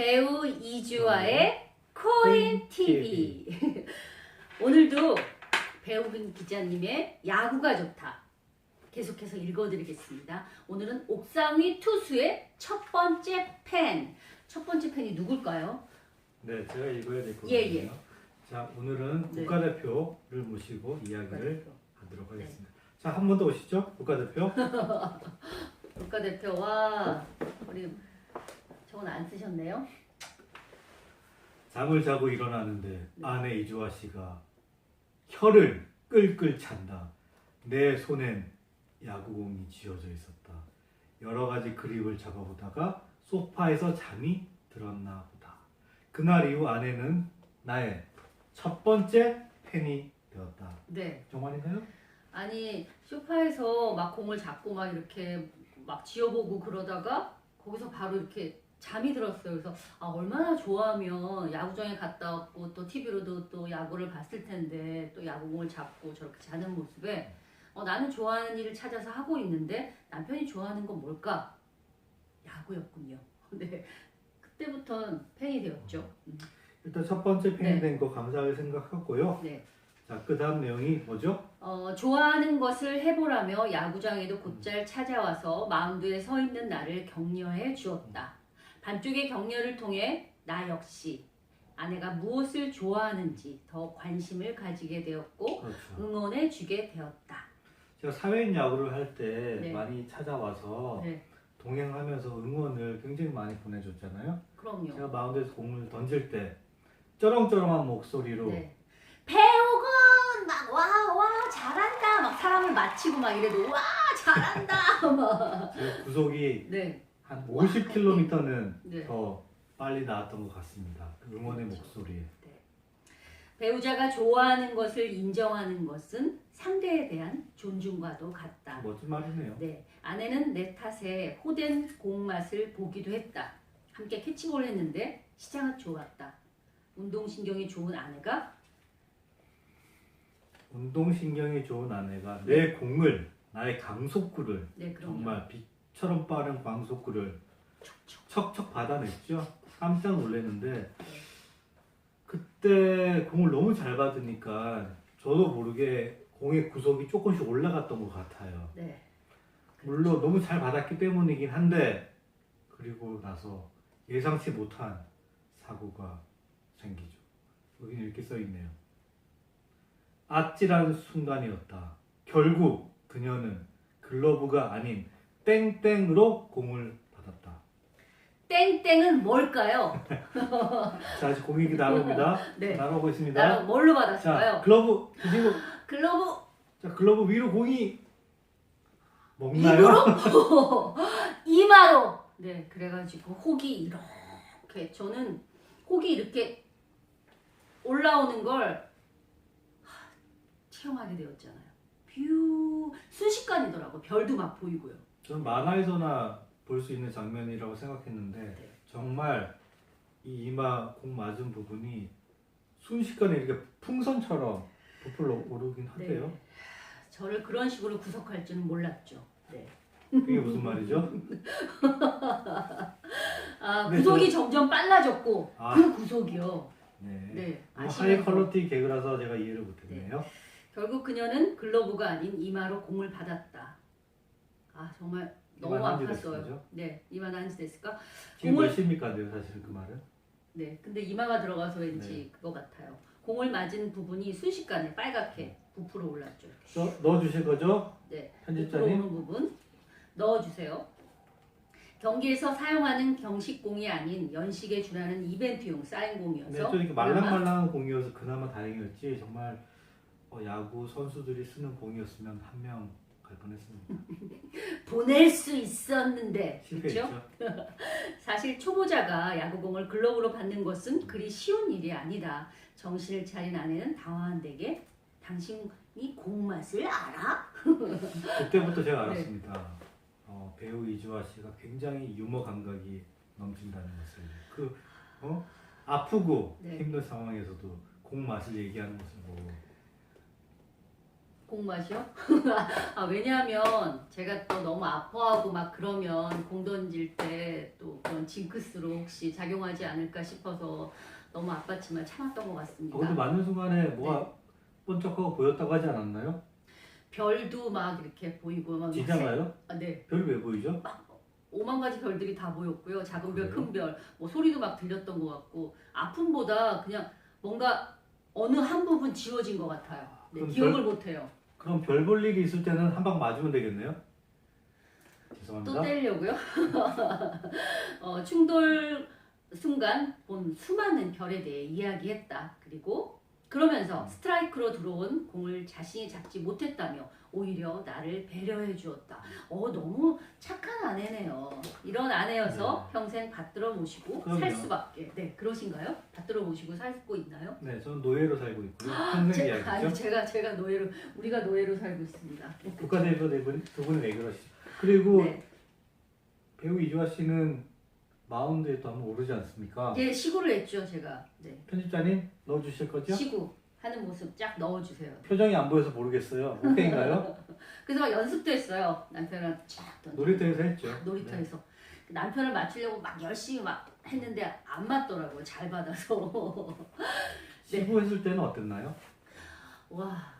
배우 이주아의 코인 TV. 오늘도 배우분 기자님의 야구가 좋다. 계속해서 읽어드리겠습니다. 오늘은 옥상위 투수의 첫 번째 팬. 첫 번째 팬이 누굴까요? 네, 제가 읽어야 될 거거든요. 예, 예. 자, 오늘은 네. 국가대표를 모시고 이야기를 국가대표. 하도록 네. 하겠습니다. 자, 한 번 더 오시죠, 국가대표. 국가대표와 우리 저건 안 쓰셨네요. 잠을 자고 일어나는데 네. 아내 이주아 씨가 혀를 끌끌 찬다. 내 손엔 야구공이 쥐어져 있었다. 여러 가지 그립을 잡아보다가 소파에서 잠이 들었나 보다. 그날 이후 아내는 나의 첫 번째 팬이 되었다. 네. 정말인가요? 아니 소파에서 막 공을 잡고 막 이렇게 막 지어보고 그러다가 거기서 바로 이렇게 잠이 들었어요. 그래서 아 얼마나 좋아하면 야구장에 갔다 왔고 또 TV로도 또 야구를 봤을 텐데 또 야구공을 잡고 저렇게 자는 모습에 어, 나는 좋아하는 일을 찾아서 하고 있는데 남편이 좋아하는 건 뭘까? 야구였군요. 네. 그때부터는 팬이 되었죠. 음, 일단 첫 번째 팬이 네. 된거 감사하게 생각하고요. 네. 자, 그 다음 내용이 뭐죠? 어, 좋아하는 것을 해보라며 야구장에도 곧잘 찾아와서 마운드에 서 있는 나를 격려해 주었다. 반쪽의 격려를 통해 나 역시 아내가 무엇을 좋아하는지 더 관심을 가지게 되었고 그렇죠. 응원해 주게 되었다. 제가 사회인 야구를 할 때 네. 많이 찾아와서 네, 동행하면서 응원을 굉장히 많이 보내줬잖아요. 그럼요. 제가 마운드에서 공을 던질 때 쩌렁쩌렁한 목소리로 네. 배우건 막와 와 잘한다 막 사람을 마치고 막 이래도 와 잘한다 막. 제 구속이 네, 한 50km는 네. 더 빨리 나왔던 것 같습니다. 그 응원의 그렇죠. 목소리에. 배우자가 좋아하는 것을 인정하는 것은 상대에 대한 존중과도 같다. 멋진 말이네요. 네, 아내는 내 탓에 호된 공 맛을 보기도 했다. 함께 캐치볼 했는데 시장은 좋았다. 운동신경이 좋은 아내가 운동신경이 좋은 아내가 내 공을 나의 강속구를 네. 정말 빛 처럼 빠른 광속구를 척척 받아냈죠. 깜짝 놀랐는데 그때 공을 너무 잘 받으니까 저도 모르게 공의 구속이 조금씩 올라갔던 것 같아요. 네, 물론 너무 잘 받았기 때문이긴 한데 그리고 나서 예상치 못한 사고가 생기죠. 여기는 이렇게 써 있네요. 아찔한 순간이었다. 결국 그녀는 글러브가 아닌 땡땡으로 공을 받았다. 땡땡은 뭘까요? 자, 아직 공이 날아옵니다. 네, 날아오고 있습니다. 뭘로 자, 받았을까요? 글러브 드시고 글러브 자, 글러브 위로 공이 먹나요? 입으로 이마로. 네, 그래가지고 혹이 이렇게 저는 혹이 이렇게 올라오는 걸 하, 체험하게 되었잖아요. 뷰 순식간이더라고. 별도 막 보이고요. 저는 만화에서나 볼 수 있는 장면이라고 생각했는데 네. 정말 이 이마 공 맞은 부분이 순식간에 이렇게 풍선처럼 부풀러 오르긴 하대요. 네. 저를 그런 식으로 구속할 줄은 몰랐죠. 네. 그게 무슨 말이죠? 아, 네, 구속이 점점 빨라졌고 아. 그 구속이요. 네. 네. 뭐 하이 퀄러티 개그라서 제가 이해를 못했네요. 결국 그녀는 글러브가 아닌 이마로 공을 받았다. 아 정말 너무 이만 한지 아팠어요. 됐죠? 네, 이마 난지 됐을까? 지금 공을- 몇 시입니까요, 사실 그 말은? 네, 근데 이마가 들어가서 왠지 네. 그거 같아요. 공을 맞은 부분이 순식간에 빨갛게 부풀어 올랐죠. 저 넣어 주실 거죠? 네, 편집자님? 오는 부분 넣어주세요. 경기에서 사용하는 경식공이 아닌 연식에 준하는 이벤트용 사인공이어서 네, 좀 이렇게 그나마 말랑말랑한 공이어서 그나마 다행이었지. 정말 어, 야구 선수들이 쓰는 공이었으면 한 명 갈 뻔했습니다. 보낼 수 있었는데 그렇죠? 실패했죠. 사실 초보자가 야구공을 글러브로 받는 것은 그리 쉬운 일이 아니다. 정신을 차린 아내는 당황한 댁에 당신이 공 맛을 알아? 그때부터 제가 네. 알았습니다. 어, 배우 이주아 씨가 굉장히 유머 감각이 넘친다는 것을 그 어? 아프고 네. 힘든 상황에서도 공 맛을 얘기하는 것을 보고 공 맛이요? 아, 왜냐하면 제가 또 너무 아파하고 막 그러면 공 던질 때 또 그런 징크스로 혹시 작용하지 않을까 싶어서 너무 아팠지만 참았던 것 같습니다. 어, 근데 맞는 순간에 뭐가 번쩍하고 보였다고 하지 않았나요? 별도 막 이렇게 보이고 막 진짜가요? 아, 네. 별이 왜 보이죠? 오만 가지 별들이 다 보였고요. 작은 별? 큰 별, 뭐 소리도 막 들렸던 것 같고 아픔보다 그냥 뭔가 어느 한 부분 지워진 것 같아요. 네, 그럼 기억을 못해요. 그럼 별 볼 일이 있을 때는 한 방 맞으면 되겠네요? 또 죄송합니다. 떼려고요. 어, 충돌 순간 본 수많은 별에 대해 이야기했다. 그리고 그러면서 스트라이크로 들어온 공을 자신이 잡지 못했다며 오히려 나를 배려해 주었다. 어 너무 착한 아내네요. 이런 아내여서 평생 받들어 모시고 그럼요. 살 수밖에. 네 그러신가요? 받들어 모시고 살고 있나요? 네, 저는 노예로 살고 있고요. 평생 제, 아니. 제가 제가 노예로 우리가 노예로 살고 있습니다. 국가대표 대분 두 분이 왜 그러시죠? 그리고 네. 배우 이주아 씨는 마운드에 또 한번 오르지 않습니까? 예 시구를 했죠 제가. 네. 편집자님 넣어주실 거죠? 시구 하는 모습 쫙 넣어주세요. 표정이 안 보여서 모르겠어요. 오케이인가요? 그래서 막 연습도 했어요. 남편이랑 쫙 던져. 놀이터에서 했죠. 아, 놀이터에서 남편을 맞추려고 막 열심히 막 했는데 안 맞더라고요. 잘 받아서. 네. 시구했을 때는 어땠나요? 와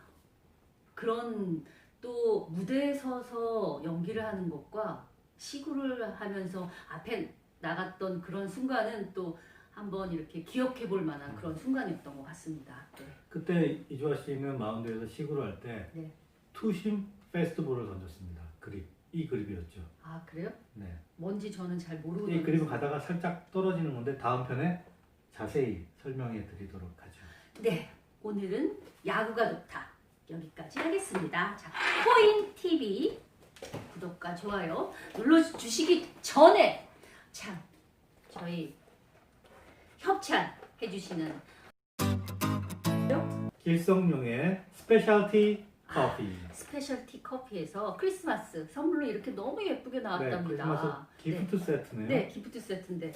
그런 또 무대에 서서 연기를 하는 것과 시구를 하면서 앞에 나갔던 그런 순간은 또 한번 이렇게 기억해 볼 만한 그런 순간이었던 것 같습니다. 네. 그때 이주아 씨는 마운드에서 시구를 할 때 네. 투심 페스티벌을 던졌습니다. 그립 이 그립이었죠. 아 그래요? 네. 뭔지 저는 잘 모르고 이 그립은 가다가 살짝 떨어지는 건데 다음 편에 자세히 설명해 드리도록 하죠. 네, 오늘은 야구가 좋다. 여기까지 하겠습니다. 자, 코인 TV 구독과 좋아요 눌러 주시기 전에 참 저희 협찬 해주시는 길성용의 스페셜티 커피. 스페셜티 커피에서 크리스마스 선물로 이렇게 너무 예쁘게 네, 나왔답니다. 기프트 세트네요. 네, 기프트 세트인데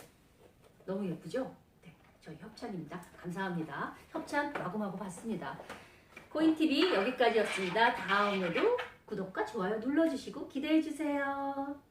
너무 예쁘죠? 네, 저희 협찬입니다. 감사합니다. 협찬 마구마구 받습니다. 코인TV 여기까지였습니다. 다음에도 구독과 좋아요 눌러주시고 기대해주세요.